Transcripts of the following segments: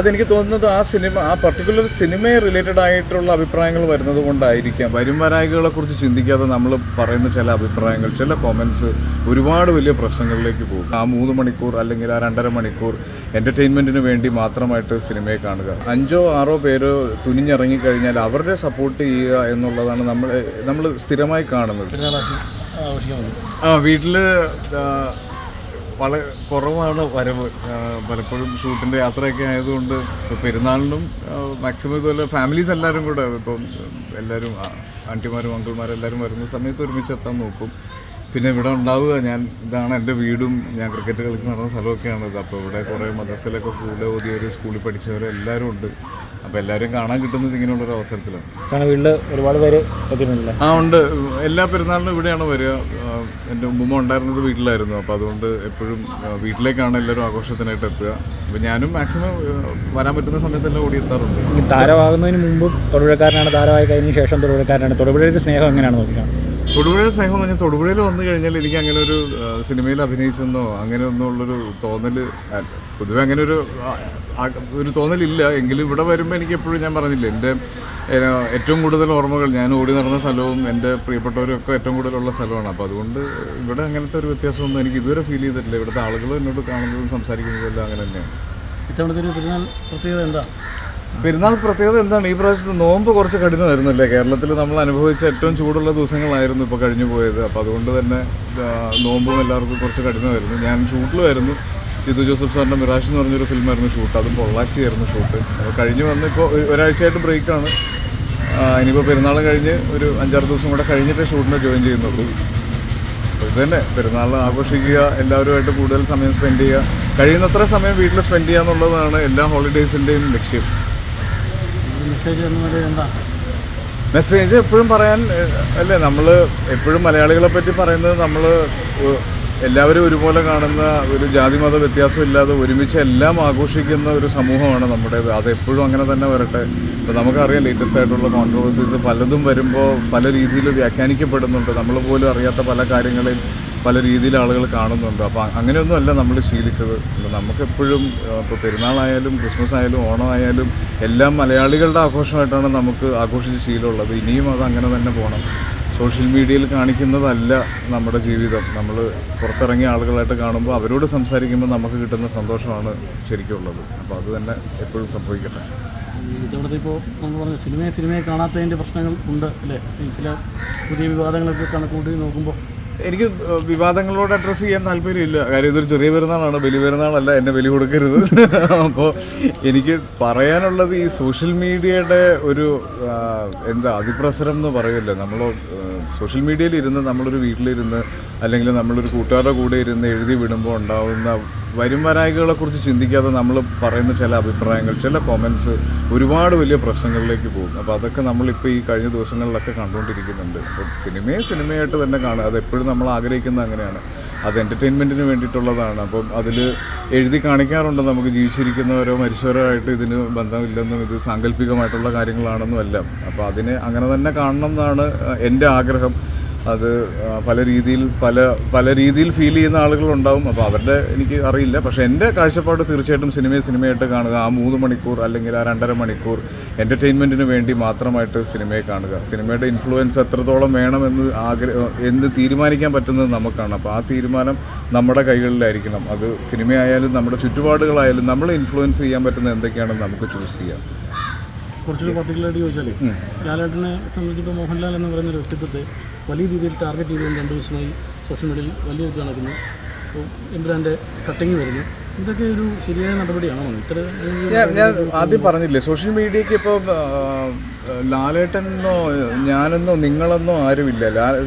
അതെനിക്ക് തോന്നുന്നത് ആ സിനിമ ആ പർട്ടിക്കുലർ സിനിമയെ റിലേറ്റഡ് ആയിട്ടുള്ള അഭിപ്രായങ്ങൾ വരുന്നത് കൊണ്ടായിരിക്കാം. വരും വരായികളെ കുറിച്ച് ചിന്തിക്കാതെ നമ്മൾ പറയുന്ന ചില അഭിപ്രായങ്ങൾ ചില കോമൻസ് ഒരുപാട് വലിയ പ്രശ്നങ്ങളിലേക്ക് പോകും. ആ മൂന്ന് മണിക്കൂർ അല്ലെങ്കിൽ ആ രണ്ടര മണിക്കൂർ എന്റർടൈൻമെന്റിന് വേണ്ടി മാത്രമായിട്ട് സിനിമയെ കാണുക. അഞ്ചോ ആറോ പേര് തുനിഞ്ഞിറങ്ങിക്കഴിഞ്ഞാൽ അവരുടെ സപ്പോർട്ട് ചെയ്യുക എന്നുള്ളതാണ് നമ്മൾ നമ്മൾ സ്ഥിരമായി കാണുന്നത്. ആ വീട്ടിൽ വളരെ കുറവാണ് വരവ്. പലപ്പോഴും ഷൂട്ടിന്റെ യാത്രയൊക്കെ ആയതുകൊണ്ട് ഇപ്പോൾ പെരുന്നാളിനും മാക്സിമം ഇതുപോലെ ഫാമിലീസ് എല്ലാവരും കൂടെ ഇപ്പം എല്ലാവരും ആന്റിമാരും അങ്കിൾമാരും എല്ലാവരും വരുന്ന സമയത്ത് ഒരുമിച്ച് എത്താൻ നോക്കും. പിന്നെ ഇവിടെ ഉണ്ടാവുക ഞാൻ ഇതാണ് എന്റെ വീടും ഞാൻ ക്രിക്കറ്റ് കളിച്ച് നടന്ന സ്ഥലമൊക്കെയാണ് ഇത്. അപ്പോൾ ഇവിടെ കുറേ മദ്രസയിലൊക്കെ കൂടെ ഓതിയവർ സ്കൂളിൽ പഠിച്ചവർ എല്ലാവരും ഉണ്ട്. അപ്പോൾ എല്ലാവരും കാണാൻ കിട്ടുന്നത് ഇങ്ങനെയുള്ളൊരു അവസരത്തിലാണ്. വീട്ടിൽ ഒരുപാട് പേര് ആ ഉണ്ട്. എല്ലാ പെരുന്നാളിനും ഇവിടെയാണ് വരിക. എന്റെ ഉമ്മ ഉണ്ടായിരുന്നത് വീട്ടിലായിരുന്നു. അപ്പോൾ അതുകൊണ്ട് എപ്പോഴും വീട്ടിലേക്കാണ് എല്ലാവരും ആഘോഷത്തിനായിട്ട് എത്തുക. അപ്പോൾ ഞാനും മാക്സിമം വരാൻ പറ്റുന്ന സമയത്തെല്ലാം ഓടിയെത്താറുണ്ട് എത്താറുണ്ട്. താരമാകുന്നതിന് മുമ്പ് തൊഴിലക്കാരനാണ് താരമായി കഴിഞ്ഞ ശേഷം തൊഴിലക്കാരനാണ് തൊടുപുഴയുടെ സ്നേഹം എങ്ങനെയാണ് നോക്കിയാണ് തൊടുപുഴയുടെ സ്നേഹം എന്ന് പറഞ്ഞാൽ തൊടുപുഴയിൽ വന്നു കഴിഞ്ഞാൽ എനിക്ക് അങ്ങനെ ഒരു സിനിമയിൽ അഭിനയിച്ചെന്നോ അങ്ങനെ ഒന്നും ഉള്ളൊരു തോന്നൽ പൊതുവെ അങ്ങനെ ഒരു ഒരു തോന്നലില്ല. എങ്കിലും ഇവിടെ വരുമ്പോൾ എനിക്ക് എപ്പോഴും ഞാൻ പറഞ്ഞില്ല എന്റെ ഏറ്റവും കൂടുതൽ ഓർമ്മകൾ ഞാൻ ഓടി നടന്ന സ്ഥലവും എന്റെ പ്രിയപ്പെട്ടവരും ഒക്കെ ഏറ്റവും കൂടുതലുള്ള സ്ഥലമാണ്. അപ്പോൾ അതുകൊണ്ട് ഇവിടെ അങ്ങനത്തെ ഒരു വ്യത്യാസമൊന്നും എനിക്ക് ഇതുവരെ ഫീൽ ചെയ്തിട്ടില്ല. ഇവിടുത്തെ ആളുകൾ എന്നോട് കാണുന്നതും സംസാരിക്കുന്നതും എല്ലാം അങ്ങനെ തന്നെയാണ്. ഇത്തവണത്തെ ഒരു പ്രത്യേകത എന്താ? പെരുന്നാൾ പ്രത്യേകത എന്താണ്? ഈ പ്രാവശ്യത്തെ നോമ്പ് കുറച്ച് കഠിനമായിരുന്നല്ലേ? കേരളത്തിൽ നമ്മൾ അനുഭവിച്ച ഏറ്റവും ചൂടുള്ള ദിവസങ്ങളായിരുന്നു ഇപ്പോൾ കഴിഞ്ഞു പോയത്. അപ്പോൾ അതുകൊണ്ട് തന്നെ നോമ്പും എല്ലാവർക്കും കുറച്ച് കഠിനമായിരുന്നു. ഞാൻ ഷൂട്ടിലുമായിരുന്നു. ജിതു ജോസഫ് സാറിന്റെ മിറാഷ് എന്ന് പറഞ്ഞൊരു ഫിലിമായിരുന്നു ഷൂട്ട്. അതും പൊള്ളാച്ചിയായിരുന്നു ഷൂട്ട്. അപ്പോൾ കഴിഞ്ഞ് വന്ന് ഇപ്പോൾ ഒരു- ഒരാഴ്ചയായിട്ട് ബ്രേക്കാണ്. ഇനിയിപ്പോൾ പെരുന്നാൾ കഴിഞ്ഞ് ഒരു അഞ്ചാറ് ദിവസം കൂടെ കഴിഞ്ഞിട്ടേ ഷൂട്ടിന് ജോയിൻ ചെയ്യുന്നുള്ളൂ. ഇത് തന്നെ. പെരുന്നാൾ ആഘോഷിക്കുക എല്ലാവരുമായിട്ട് കൂടുതൽ സമയം സ്പെൻഡ് ചെയ്യുക. കഴിയുന്നത്ര സമയം വീട്ടിൽ സ്പെൻഡ് ചെയ്യുക എന്നുള്ളതാണ് എല്ലാ ഹോളിഡേയ്സിന്റെയും ലക്ഷ്യം. മെസ്സേജ് എന്താ? മെസ്സേജ് എപ്പോഴും പറയാൻ അല്ലേ നമ്മൾ എപ്പോഴും മലയാളികളെ പറ്റി പറയുന്നത് നമ്മൾ എല്ലാവരും ഒരുപോലെ കാണുന്ന ഒരു ജാതി മത വ്യത്യാസം ഇല്ലാതെ ഒരുമിച്ച് എല്ലാം ആഘോഷിക്കുന്ന ഒരു സമൂഹമാണ് നമ്മുടേത്. അതെപ്പോഴും അങ്ങനെ തന്നെ വരട്ടെ. ഇപ്പോൾ നമുക്കറിയാം ലേറ്റസ്റ്റ് ആയിട്ടുള്ള കോൺട്രവേഴ്സീസ് പലതും വരുമ്പോൾ പല രീതിയിൽ വ്യാഖ്യാനിക്കപ്പെടുന്നുണ്ട്. നമ്മൾ പോലും അറിയാത്ത പല കാര്യങ്ങളെയും പല രീതിയിൽ ആളുകൾ കാണുന്നുണ്ട്. അപ്പോൾ അങ്ങനെയൊന്നും അല്ല നമ്മൾ ശീലിച്ചത്. നമുക്കെപ്പോഴും ഇപ്പോൾ പെരുന്നാളായാലും ക്രിസ്മസ് ആയാലും ഓണമായാലും എല്ലാം മലയാളികളുടെ ആഘോഷമായിട്ടാണ് നമുക്ക് ആഘോഷിച്ച് ശീലമുള്ളത്. ഇനിയും അത് അങ്ങനെ തന്നെ പോകണം സോഷ്യൽ മീഡിയയിൽ കാണിക്കുന്നതല്ല നമ്മുടെ ജീവിതം. നമ്മൾ പുറത്തിറങ്ങിയ ആളുകളായിട്ട് കാണുമ്പോൾ അവരോട് സംസാരിക്കുമ്പോൾ നമുക്ക് കിട്ടുന്ന സന്തോഷമാണ് ശരിക്കുള്ളത്. അപ്പോൾ അത് തന്നെ എപ്പോഴും സംഭവിക്കട്ടെ. ഇത്തവണത്തെ ഇപ്പോൾ നമ്മൾ പറഞ്ഞ സിനിമയെ സിനിമയെ കാണാത്തതിന്റെ പ്രശ്നങ്ങൾ ഉണ്ട് അല്ലേ? ചില പുതിയ വിവാദങ്ങളൊക്കെ കണക്കൂട്ടി നോക്കുമ്പോൾ എനിക്ക് വിവാദങ്ങളോട് അഡ്രസ്സ് ചെയ്യാൻ താല്പര്യമില്ല. കാര്യം ഇതൊരു ചെറിയ പെരുന്നാളാണ്. ബലി പെരുന്നാളല്ല. എന്നെ ബലി കൊടുക്കരുത്. അപ്പോൾ എനിക്ക് പറയാനുള്ളത് ഈ സോഷ്യൽ മീഡിയയുടെ ഒരു എന്താ അതിപ്രസരം എന്ന് പറയില്ല? നമ്മൾ സോഷ്യൽ മീഡിയയിൽ ഇരുന്ന് നമ്മളൊരു വീട്ടിലിരുന്ന് അല്ലെങ്കിൽ നമ്മളൊരു കൂട്ടുകാരുടെ കൂടെ ഇരുന്ന് എഴുതി വിടുമ്പോൾ ഉണ്ടാവുന്ന വരും വരായികളെ കുറിച്ച് ചിന്തിക്കാതെ നമ്മൾ പറയുന്ന ചില അഭിപ്രായങ്ങൾ ചില കോമൻസ് ഒരുപാട് വലിയ പ്രശ്നങ്ങളിലേക്ക് പോകും. അപ്പോൾ അതൊക്കെ നമ്മളിപ്പോൾ ഈ കഴിഞ്ഞ ദിവസങ്ങളിലൊക്കെ കണ്ടുകൊണ്ടിരിക്കുന്നുണ്ട്. അപ്പോൾ സിനിമയെ സിനിമയായിട്ട് തന്നെ കാണുക. അത് എപ്പോഴും നമ്മൾ ആഗ്രഹിക്കുന്നത് അങ്ങനെയാണ്. അത് എന്റർടൈൻമെന്റിന് വേണ്ടിയിട്ടുള്ളതാണ്. അപ്പം അതിൽ എഴുതി കാണിക്കാറുണ്ട്. നമുക്ക് ജീവിച്ചിരിക്കുന്നവരോ മരിച്ചവരോ ആയിട്ട് ഇതിന് ബന്ധമില്ലെന്നും ഇത് സാങ്കല്പികമായിട്ടുള്ള കാര്യങ്ങളാണെന്നും എല്ലാം. അപ്പോൾ അതിനെ അങ്ങനെ തന്നെ കാണണം എന്നാണ് എന്റെ ആഗ്രഹം. അത് പല രീതിയിൽ പല പല രീതിയിൽ ഫീൽ ചെയ്യുന്ന ആളുകളുണ്ടാവും. അപ്പോൾ അവരുടെ എനിക്ക് അറിയില്ല. പക്ഷേ എന്റെ കാഴ്ചപ്പാട് തീർച്ചയായിട്ടും സിനിമയെ സിനിമയായിട്ട് കാണുക. ആ മൂന്ന് മണിക്കൂർ അല്ലെങ്കിൽ ആ രണ്ടര മണിക്കൂർ എന്റർടൈൻമെന്റിന് വേണ്ടി മാത്രമായിട്ട് സിനിമയെ കാണുക. സിനിമയുടെ ഇൻഫ്ലുവൻസ് എത്രത്തോളം വേണമെന്ന് ആഗ്രഹ എന്ന് തീരുമാനിക്കാൻ പറ്റുന്നത് നമുക്കാണ്. അപ്പോൾ ആ തീരുമാനം നമ്മുടെ കൈകളിലായിരിക്കണം. അത് സിനിമയായാലും നമ്മുടെ ചുറ്റുപാടുകളായാലും നമ്മളെ ഇൻഫ്ലുവൻസ് ചെയ്യാൻ പറ്റുന്ന എന്തൊക്കെയാണെന്ന് നമുക്ക് ചൂസ് ചെയ്യാം. കുറച്ചുകൂടി പർട്ടിക്കുലറായിട്ട് ചോദിച്ചാൽ ലാലേട്ടനെ സംബന്ധിച്ചിപ്പോൾ മോഹൻലാൽ എന്ന് പറയുന്ന ഒരു വ്യക്തിത്വത്തെ വലിയ രീതിയിൽ ടാർഗറ്റ് ചെയ്തുകൊണ്ട് രണ്ട് ദിവസമായി സോഷ്യൽ മീഡിയയിൽ വലിയ ഇത് നടക്കുന്നു. അപ്പോൾ എംബ്രാന്റെ കട്ടിങ് വരുന്നു. ഇതൊക്കെ ഒരു ശരിയായ നടപടിയാണോ? ഇത്ര ഞാൻ ആദ്യം പറഞ്ഞില്ലേ സോഷ്യൽ മീഡിയക്ക് ഇപ്പോൾ ലാലേട്ടനെന്നോ ഞാനെന്നോ നിങ്ങളെന്നോ ആരുമില്ല.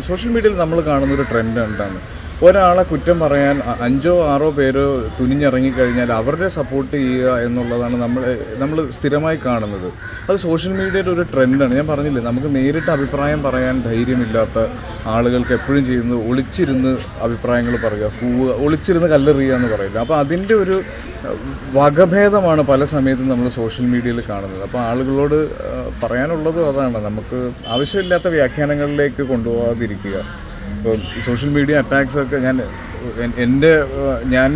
സോഷ്യൽ മീഡിയയിൽ നമ്മൾ കാണുന്ന ഒരു ട്രെൻഡ് എന്താണ്? ഒരാളെ കുറ്റം പറയാൻ അഞ്ചോ ആറോ പേര് തുനിഞ്ഞിറങ്ങിക്കഴിഞ്ഞാൽ അവരുടെ സപ്പോർട്ട് ചെയ്യുക എന്നുള്ളതാണ് നമ്മൾ നമ്മൾ സ്ഥിരമായി കാണുന്നത്. അത് സോഷ്യൽ മീഡിയയുടെ ഒരു ട്രെൻഡാണ് ഞാൻ പറഞ്ഞില്ലേ നമുക്ക് നേരിട്ട് അഭിപ്രായം പറയാൻ ധൈര്യമില്ലാത്ത ആളുകൾക്ക് എപ്പോഴും ചെയ്യുന്നത് ഒളിച്ചിരുന്ന് അഭിപ്രായങ്ങൾ പറയുക പൂവ് ഒളിച്ചിരുന്ന് കല്ലെറിയുക എന്ന് പറയില്ല അപ്പോൾ അതിന്റെ ഒരു വകഭേദമാണ് പല സമയത്തും നമ്മൾ സോഷ്യൽ മീഡിയയിൽ കാണുന്നത്. അപ്പോൾ ആളുകളോട് പറയാനുള്ളതും അതാണ്. നമുക്ക് ആവശ്യമില്ലാത്ത വ്യാഖ്യാനങ്ങളിലേക്ക് കൊണ്ടുപോകാതിരിക്കുക. ഇപ്പം സോഷ്യൽ മീഡിയ അറ്റാക്സ് ഒക്കെ ഞാൻ എന്റെ ഞാൻ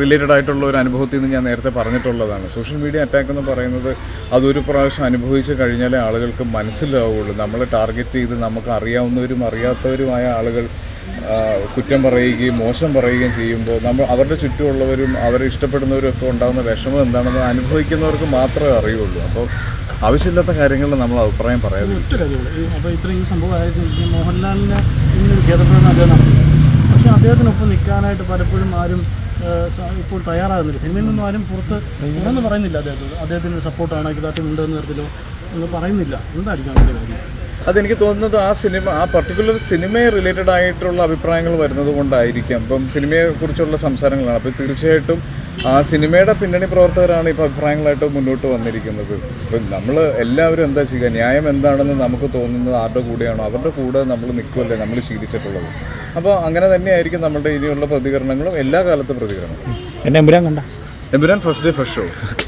റിലേറ്റഡ് ആയിട്ടുള്ള ഒരു അനുഭവത്തിൽ നിന്ന് ഞാൻ നേരത്തെ പറഞ്ഞിട്ടുള്ളതാണ്. സോഷ്യൽ മീഡിയ അറ്റാക്ക് എന്ന് പറയുന്നത് അതൊരു പ്രാവശ്യം അനുഭവിച്ച് കഴിഞ്ഞാലേ ആളുകൾക്ക് മനസ്സിലാവുള്ളൂ. നമ്മൾ ടാർഗറ്റ് ചെയ്ത് നമുക്ക് അറിയാവുന്നവരും അറിയാത്തവരുമായ ആളുകൾ കുറ്റം പറയുകയും മോശം പറയുകയും ചെയ്യുമ്പോൾ നമ്മൾ അവരുടെ ചുറ്റുമുള്ളവരും അവരെ ഇഷ്ടപ്പെടുന്നവരും ഒക്കെ ഉണ്ടാകുന്ന വിഷമം എന്താണെന്ന് അനുഭവിക്കുന്നവർക്ക് മാത്രമേ അറിയുള്ളൂ. അപ്പോൾ ആവശ്യമില്ലാത്ത കാര്യങ്ങളിൽ നമ്മൾ അഭിപ്രായം പറയാതെ ഒറ്റ കാര്യമുള്ളൂ അപ്പോൾ ഇത്രയും സംഭവമായിരുന്നു ഈ മോഹൻലാലിനെ ഖേദപ്പെടുന്ന അദ്ദേഹം നടത്തില്ല പക്ഷേ അദ്ദേഹത്തിനൊപ്പം നിൽക്കാനായിട്ട് പലപ്പോഴും ആരും ഇപ്പോൾ തയ്യാറാകുന്നില്ല. സിനിമയിൽ നിന്നും ആരും പുറത്ത് തുറന്ന് പറയുന്നില്ല അദ്ദേഹത്തോട്. അദ്ദേഹത്തിന് സപ്പോർട്ടാണ് ഇതായിട്ട് ഉണ്ടെന്ന് തരത്തിലോ എന്ന് പറയുന്നില്ല. എന്തായിരിക്കും അതിന്റെ കാര്യം അതെനിക്ക് തോന്നുന്നത് ആ സിനിമ ആ പർട്ടിക്കുലർ സിനിമയെ റിലേറ്റഡ് ആയിട്ടുള്ള അഭിപ്രായങ്ങൾ വരുന്നത് കൊണ്ടായിരിക്കാം. അപ്പം സിനിമയെ കുറിച്ചുള്ള സംസാരങ്ങളാണ്. അപ്പോൾ തീർച്ചയായിട്ടും ആ സിനിമയുടെ പിന്നണി പ്രവർത്തകരാണ് ഇപ്പോൾ അഭിപ്രായങ്ങളായിട്ട് മുന്നോട്ട് വന്നിരിക്കുന്നത്. ഇപ്പം നമ്മൾ എല്ലാവരും എന്താ ചെയ്യുക? ന്യായം എന്താണെന്ന് നമുക്ക് തോന്നുന്നത് ആരുടെ കൂടെയാണോ? അവരുടെ കൂടെ നമ്മൾ നിൽക്കുമല്ലേ നമ്മൾ ശീലിച്ചിട്ടുള്ളത്. അപ്പോൾ അങ്ങനെ തന്നെയായിരിക്കും നമ്മുടെ ഇനിയുള്ള പ്രതികരണങ്ങളും എല്ലാ കാലത്തെ പ്രതികരണങ്ങളും. എന്നെ എമ്പുരാൻ കണ്ട. Empuraan first day first show okay